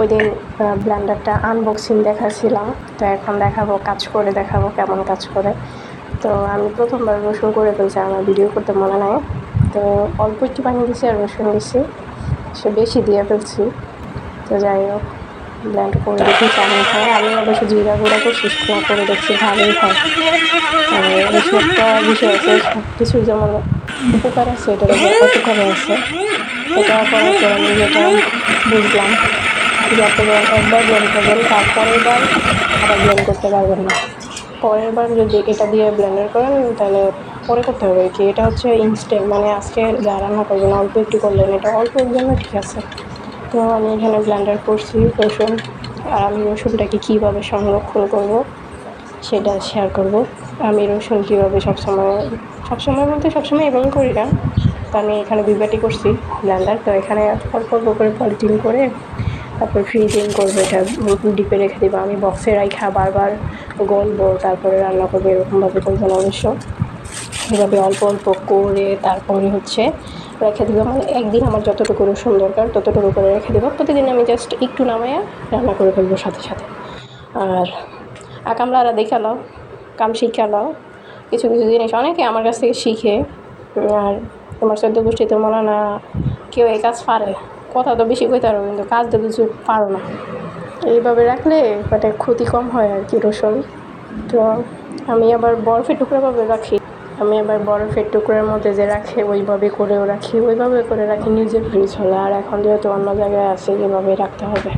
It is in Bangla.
ওই দিন ব্লেন্ডারটা আনবক্সিং দেখাচ্ছিলাম। তো এখন দেখাবো, কাজ করে দেখাবো কেমন কাজ করে। তো আমি প্রথমবার রসুন করে ফেলছি, আমার ভিডিও করতে মনে নাই। তো অল্প একটু পানি দিছি আর রসুন দিছি সে বেশি দিয়ে ফেলছি। তো যাই হোক ব্ল্যান্ড করে দেখি কেমন হয়। আমি অবশ্য জিরা গুঁড়া করছি শুকনো করে দেখছি ভালোই হয়। আর একটা বিষয় আছে সব কিছু যেমন উপকার আছে, এটার উপর আছে। এটা করার পর আমি যেটা বুঝলাম যে আপনারা একবার ব্লেন্ড করবেন তারপরের বার আবার ব্লেন্ড করতে পারবেন না। পরের বার যদি এটা দিয়ে ব্লেন্ডার করেন, তাহলে পরে করতে হবে কি, এটা হচ্ছে ইনস্ট্যান্ট মানে আজকে যা রান্না করবেন, অল্প একটু করলেন, এটা অল্পের জন্য ঠিক আছে। তো আমি এখানে ব্লেন্ডার করছি, রসুন, আর আমি রসুনটাকে কীভাবে সংরক্ষণ করব সেটা শেয়ার করব। আমি রসুন কীভাবে সবসময় সবসময় বলতে সবসময় এবং করি না। তো আমি এখানে বিবাটি করছি ব্লেন্ডার তো এখানে অল্প অল্প করে পলিথিন করে তারপর ফ্রিজিং করব, এটা ডিপে রেখে দেবো। আমি বক্সে রাখা বারবার গলবো, তারপরে রান্না করব, এরকমভাবে করব না অবশ্য। এভাবে অল্প অল্প করে তারপরে হচ্ছে রেখে দেবো। মানে একদিন আমার যতটুকু রসুন দরকার, ততটুকু করে রেখে দেবো। প্রতিদিন আমি জাস্ট একটু নামাইয়া রান্না করে ফেলব সাথে সাথে। আর আকামলারা দেখাল কাম শিখালো কিছু কিছু জিনিস অনেকে আমার কাছ থেকে শিখে। আর তোমার চোদ্দ গোষ্ঠীতে মনে না কেউ এই কাজ পারে। কথা তো বেশি কইতে পারো কিন্তু কাজ তো কিছু পারো না। এইভাবে রাখলে মানে ক্ষতি কম হয় আর কি রসুন। তো আমি আবার বরফের টুকরাভাবে রাখি। আমি আবার বরফের টুকরার মধ্যে যে রাখে, ওইভাবে করেও রাখি। ওইভাবে করে রাখি, নিজের ফ্রিজ হলে আর এখন যেহেতু অন্য জায়গায় আছে, এভাবে রাখতে হবে।